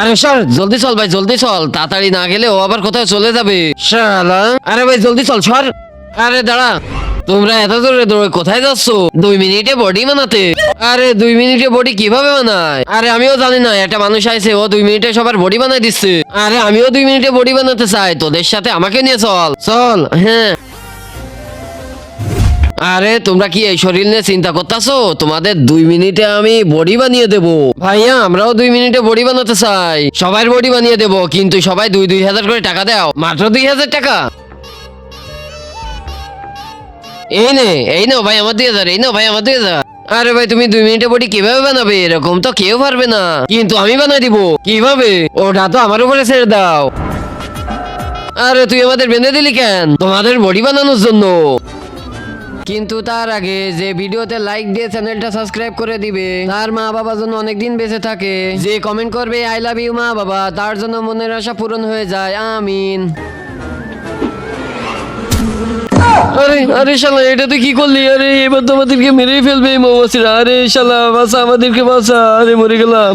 আরে স্যার, জলদি চল ভাই, জলদি চল। তাড়াতাড়ি না গেলে ও আবার কোথায় চলে যাবে? আরে ভাই, জলদি চল সর আরে দাঁড়া, তোমরা এত দূরে দৌড়ে কোথায় যাচ্ছ? দুই মিনিটে বডি বানাতে। আরে, দুই মিনিটে বডি কীভাবে বানায়? আরে, আমিও জানি না, একটা মানুষ আইছে, ও দুই মিনিটে সবার বডি বানাই দিচ্ছে। আরে, আমিও দুই মিনিটে বডি বানাতে চাই, তোদের সাথে আমাকে নিয়ে চল। চল হ্যাঁ। আরে, তোমরা কি এই শরীর নিয়ে চিন্তা করতেছো? তোমাদের দুই মিনিটে আমি বডি বানিয়ে দেব। ভাইয়া, আমরাও দুই মিনিটে বডি বানাতে চাই। সবার বডি বানিয়ে দেব, কিন্তু সবাই দুই দুই হাজার করে টাকা দাও। মাত্র দুই হাজার টাকা? এই নে, এই নাও ভাই আমার দুই হাজার, এই নাও ভাই আমার দুই হাজার। আরে ভাই, তুমি দুই মিনিটে বডি কীভাবে বানাবে? এরকম তো কেউ পারবে না। কিন্তু আমি বানাই দিব। কীভাবে? ওটা তো আমার উপরে ছেড়ে দাও। আরে, তুই আমাদের বেঁধে দিলি কেন? তোমাদের বডি বানানোর জন্য। কিন্তু তার আগে যে ভিডিওতে লাইক দিয়ে চ্যানেলটা সাবস্ক্রাইব করে দিবে, তার মা বাবার জন্য অনেকদিন বেঁচে থাকে। যে কমেন্ট করবে আই লাভ ইউ মা বাবা তার জন্য মনের আশা পূরণ হয়ে যায়। আমিন। আরে আরে শালা, এটা তুই কি করলি? আরে, এবার তো আমাদেরকে মেরেই ফেলবে এই মৌমাছিরা। আরে শালা বাসা আমাদেরকে বাসা আরে, মরে গেলাম।